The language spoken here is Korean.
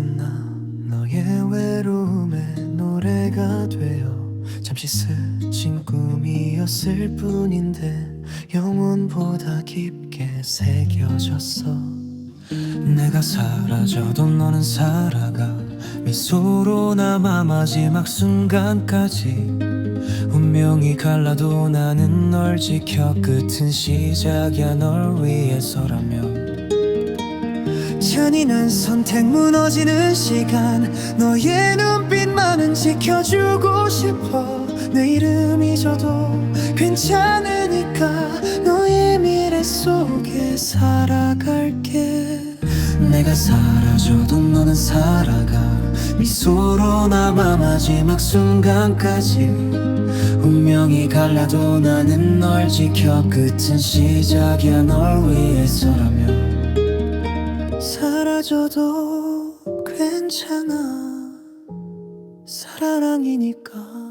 나? 너의 외로움에 노래가 되어 잠시 스친 꿈이었을 뿐인데 영혼보다 깊게 새겨졌어. 내가 사라져도 너는 살아가 미소로 남아 마지막 순간까지 운명이 갈라도 나는 널 지켜 끝은 시작이야 널 위해서라며 면 잔인한 선택 무너지는 시간. 너의 눈빛만은 지켜주고 싶어. 내 이름 잊어도 괜찮으니까 너의 미래 속에 살아갈게. 내가 사라져도 너는 살아가. 미소로 남아 마지막 순간까지 운명이 갈라도 나는 널 지켜. 끝은 시작이야 널 위해서라면 사라져도 괜찮아. 사랑이니까